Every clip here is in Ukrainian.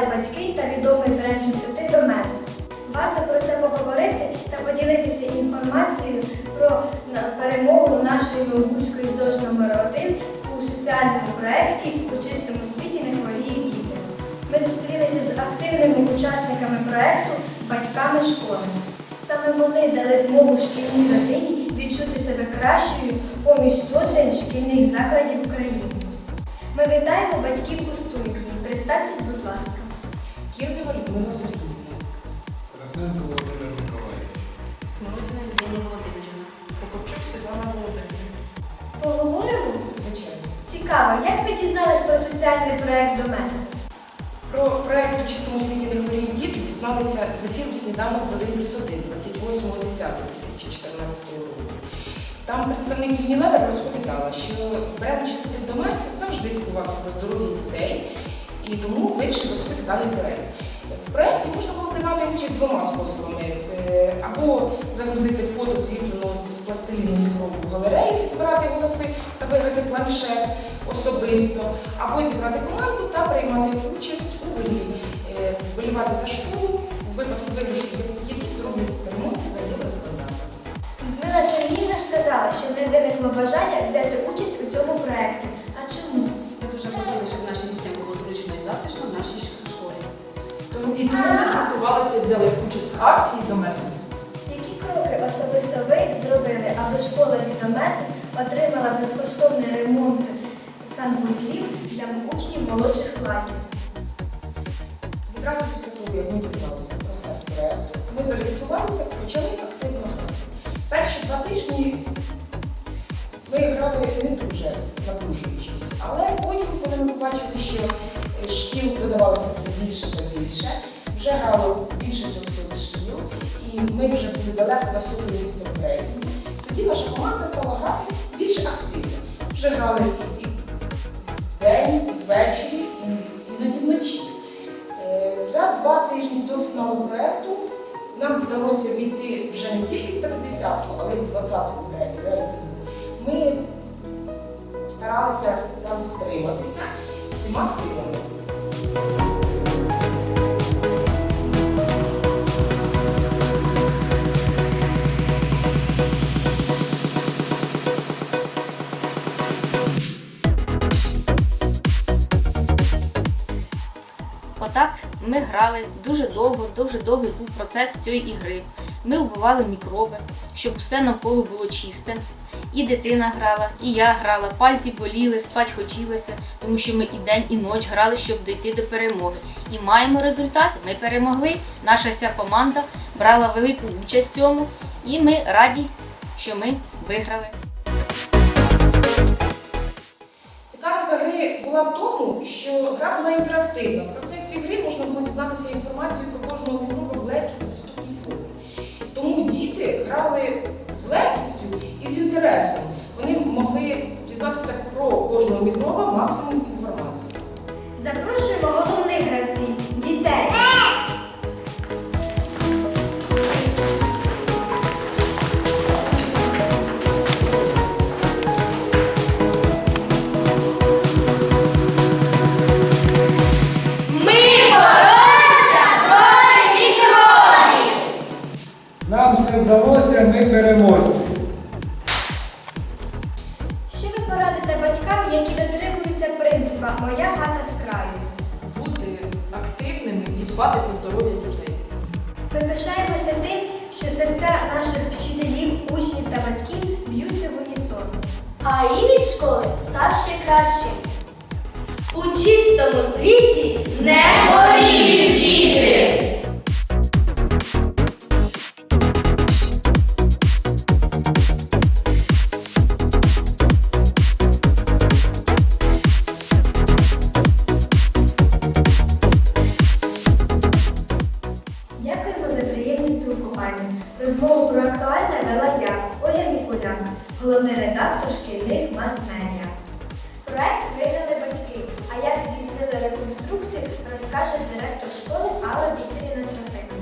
стали батьки та відомий бренд чистоти Доместос. Варто про це поговорити та поділитися інформацією про перемогу нашої Новобузької ЗОЖ номер 1 у соціальному проєкті у чистому світі не хворіють діти. Ми зустрілися з активними учасниками проєкту батьками школи. Саме вони дали змогу шкільній родині відчути себе кращою поміж сотень шкільних закладів України. Ми вітаємо батьків у студії. Представтесь, будь ласка. Кірнева Людмила Сергіївна. Трофенко Володимир Миколаївич. Смородина Євгенія Володимирівна. Прокопчук Світлана Володимирівна. Поговоримо? Звичайно. Цікаво, як ви дізнались про соціальний проект Доместос? Про проект у чистому світі не хворіють діти дізналися з ефіру сніданок з 1 плюс 1 28.10.2014 року. Там представник Unilever розповідала, що бренд чистоти Доместос завжди піклувався про здоров'я дітей і тому вирішив запустити даний проект. В проєкті можна було приймати участь двома способами: Е, або загрузити фото зліпленого з пластиліну в галерею, збирати голоси та виграти планшет особисто, або зібрати команду та приймати участь у грі, Е, вболівати за школу у випадку виграшу, які зроблять ремонти за її євростандартами. Людмила Сергіївна сказала, що в неї виникло бажання взяти участь у цьому проєкті. А чому? Ми дуже хотіли, щоб нашим дітям було затишно в нашій школі. Тому і тому ми згуртувалися і взяли участь в акції Доместос. Які кроки особисто ви зробили, аби школа від отримала безкоштовний ремонт санвузлів для учнів молодших класів? Відразу після того, як ми дізналися про старт проєкту, ми зареєструвалися, почали активно грати. Перші два тижні ми грали не дуже напружуючись, але потім, коли ми побачили, що шкіл додавалося все більше та більше, вже грало більше 300 шкіл, і ми вже були далеко за сотню місцем в рейтингу, тоді наша команда стала грати більш активно. Вже грали і вдень, і ввечері, іноді вночі. Е, За два тижні до фіналу проєкту нам вдалося війти вже не тільки в 50-ту, але й в 20-ту рейтингу. Ми старалися там втриматися всіма силами. Отак ми грали дуже довго, дуже довгий був процес цієї ігри. Ми вбивали мікроби, щоб все навколо було чисте. І дитина грала, і я грала, пальці боліли, спать хотілося, тому що ми і день, і ніч грали, щоб дійти до перемоги. І маємо результат. Ми перемогли. Наша вся команда брала велику участь в цьому, і ми раді, що ми виграли. Цікавинка гри була в тому, що гра була інтерактивна. В процесі гри можна було дізнатися інформацію про кожного мікроба в легкій доступній формі. Тому діти грали próximo. Дбати про здоров'я дітей. Ми пишаємося тим, що серця наших вчителів, учнів та батьків б'ються в унісон. А імідж школи став ще кращим. У чистому світі не горіють діти! Розкаже директор школи Алла Вікторівна Трофименко.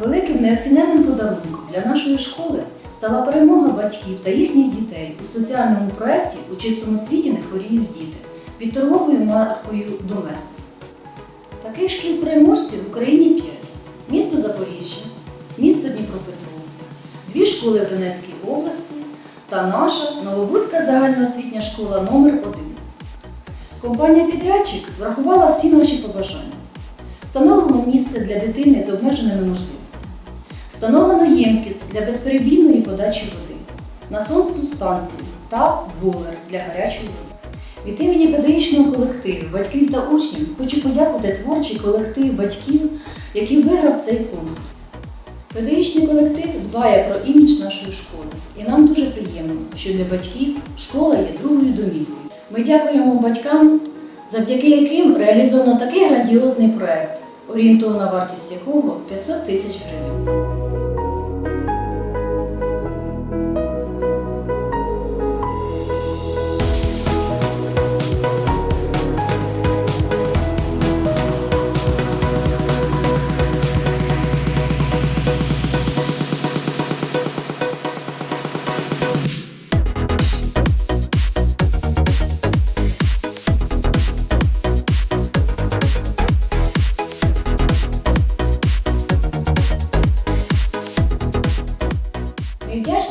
Великим неоціненним подарунком для нашої школи стала перемога батьків та їхніх дітей у соціальному проєкті у чистому світі не хворіють діти під торговою маркою Доместос. Так Таких шкіл переможців в Україні 5. Місто Запоріжжя, місто Дніпропетровськ, дві школи в Донецькій області та наша Новобузька загальноосвітня школа номер 1 Компанія Підрядчик врахувала всі наші побажання. Встановлено місце для дитини з обмеженими можливостями. Встановлено ємкість для безперебійної подачі води, насосну станцію та бойлер для гарячої води. Від імені педагогічного колективу, батьків та учнів хочу подякувати творчий колектив батьків, який виграв цей конкурс. Педагогічний колектив дбає про імідж нашої школи, і нам дуже приємно, що для батьків школа є другою домівкою. Ми дякуємо батькам, завдяки яким реалізовано такий грандіозний проект, орієнтовна вартість якого 500 тисяч гривень.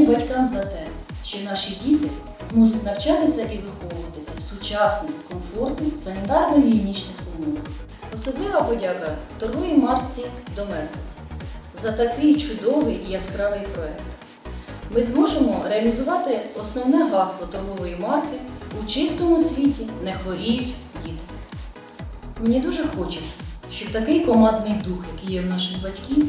Вдячні батькам за те, що наші діти зможуть навчатися і виховуватися в сучасних, комфортних, санітарно-гігієнічних умовах. Особлива подяка торговій марці Доместос за такий чудовий і яскравий проект. Ми зможемо реалізувати основне гасло торгової марки у чистому світі не хворіють діти. Мені дуже хочеться, щоб такий командний дух, який є в наших батьків,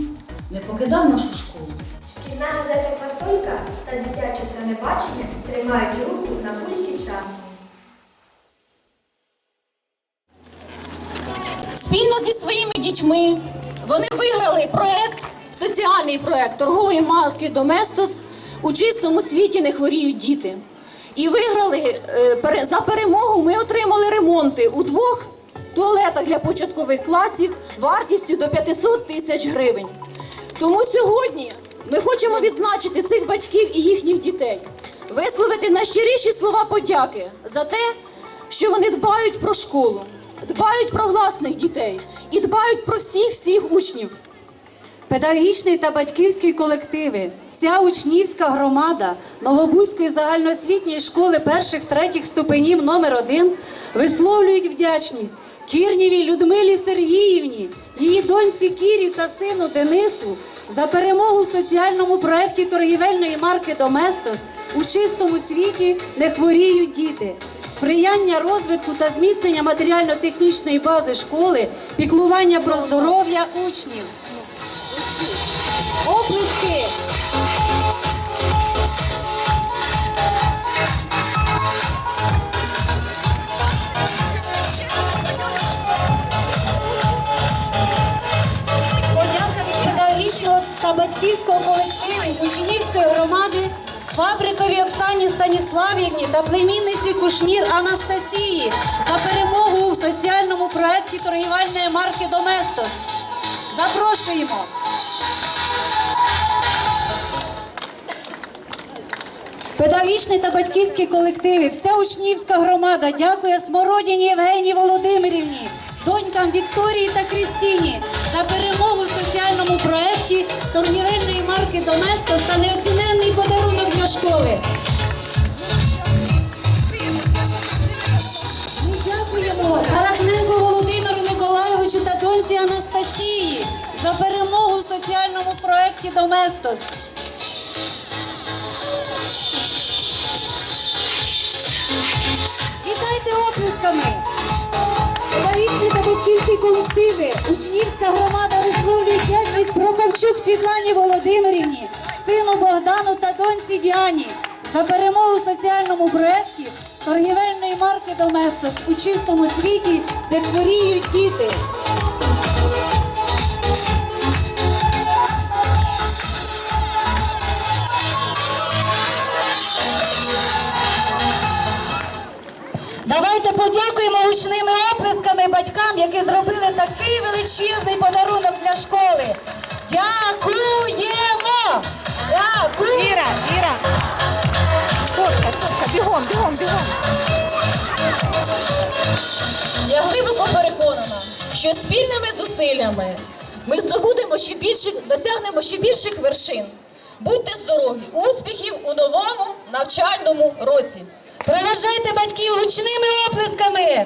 не покидав нашу школу. Шкільна газета Квасолька та дитяче телебачення тримають руку на пульсі часу. Спільно зі своїми дітьми вони виграли проект, соціальний проект торгової марки Доместос у чистому світі не хворіють діти. І виграли е, за перемогу. Ми отримали ремонти у двох туалетах для початкових класів вартістю до 500 тисяч гривень. Тому сьогодні ми хочемо відзначити цих батьків і їхніх дітей, висловити найщиріші слова подяки за те, що вони дбають про школу, дбають про власних дітей і дбають про всіх всіх учнів. Педагогічний та батьківський колективи, вся учнівська громада Новобузької загальноосвітньої школи перших третіх ступенів номер 1 висловлюють вдячність Кірнєвій Людмилі Сергіївні, її доньці Кірі та сину Денису за перемогу в соціальному проєкті торгівельної марки Доместос у чистому світі не хворіють діти. Сприяння розвитку та зміцнення матеріально-технічної бази школи, піклування про здоров'я учнів. Оплески! Та батьківського колективу Кушнівської громади Фабрикові Оксані Станіславівні та племінниці Кушнір Анастасії за перемогу у соціальному проєкті торгівельної марки Доместос. Запрошуємо! Педагогічний та батьківські колективи, вся учнівська громада дякує Смородіні Євгенії Володимирівні, донькам Вікторії та Крістіні за перемогу в соціальному проєкті торгівельної марки Доместос та неоціненний подарунок для школи. Ми дякуємо Гарагненку Володимиру Миколайовичу та доньці Анастасії за перемогу в соціальному проєкті Доместос. Вітайте оплесками! Педагогічні та батьківські колективи, учнівська громада вдячність Світлані Володимирівні, сину Богдану та доньці Діані за перемогу в соціальному проєкті торгівельної марки Доместос у чистому світі, де хворіють діти. Давайте подякуємо гучними оплесками батькам, які зробили такий величезний подарунок для школи. Дякуємо! Дякуємо! Іра, Іра. Котка, котка, бігом, бігом, бігом. Я глибоко переконана, що спільними зусиллями ми здобудемо ще більших, досягнемо ще більших вершин. Будьте здорові! Успіхів у новому навчальному році! Проважайте батьків гучними оплесками!